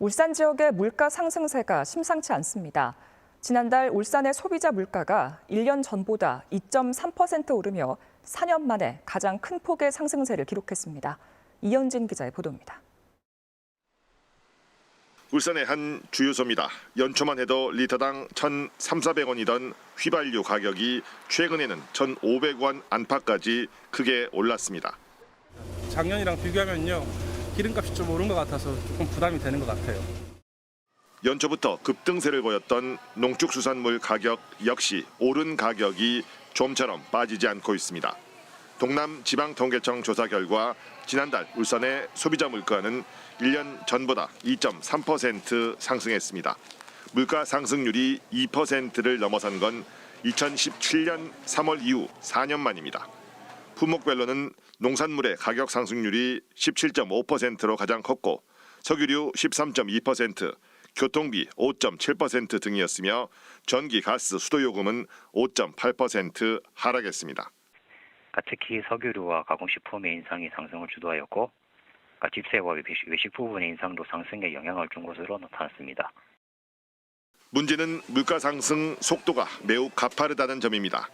울산 지역의 물가 상승세가 심상치 않습니다. 지난달 울산의 소비자 물가가 1년 전보다 2.3% 오르며 4년 만에 가장 큰 폭의 상승세를 기록했습니다. 이현진 기자의 보도입니다. 울산의 한 주유소입니다. 연초만 해도 리터당 1,300원이던 휘발유 가격이 최근에는 1,500원 안팎까지 크게 올랐습니다. 작년이랑 비교하면요 기름값이 좀 오른 것 같아서 조금 부담이 되는 것 같아요. 연초부터 급등세를 보였던 농축수산물 가격 역시 오른 가격이 좀처럼 빠지지 않고 있습니다. 동남 지방통계청 조사 결과 지난달 울산의 소비자 물가는 1년 전보다 2.3% 상승했습니다. 물가 상승률이 2%를 넘어선 건 2017년 3월 이후 4년 만입니다. 품목별로는 농산물의 가격 상승률이 17.5%로 가장 컸고 석유류 13.2%, 교통비 5.7% 등이었으며 전기, 가스, 수도 요금은 5.8% 하락했습니다. 특히 석유류와 가공식품의 인상이 상승을 주도하였고 그러니까 집세와 외식 부분의 인상도 상승에 영향을 준 것으로 나타났습니다. 문제는 물가 상승 속도가 매우 가파르다는 점입니다.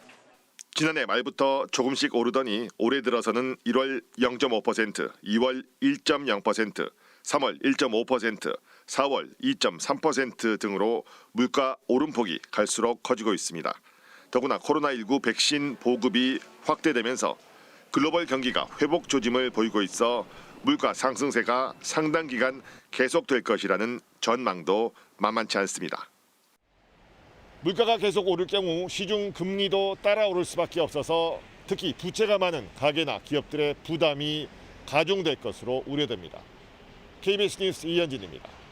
지난해 말부터 조금씩 오르더니 올해 들어서는 1월 0.5%, 2월 1.0%, 3월 1.5%, 4월 2.3% 등으로 물가 오름폭이 갈수록 커지고 있습니다. 더구나 코로나19 백신 보급이 확대되면서 글로벌 경기가 회복 조짐을 보이고 있어 물가 상승세가 상당 기간 계속될 것이라는 전망도 만만치 않습니다. 물가가 계속 오를 경우 시중 금리도 따라 오를 수밖에 없어서 특히 부채가 많은 가게나 기업들의 부담이 가중될 것으로 우려됩니다. KBS 뉴스 이현진입니다.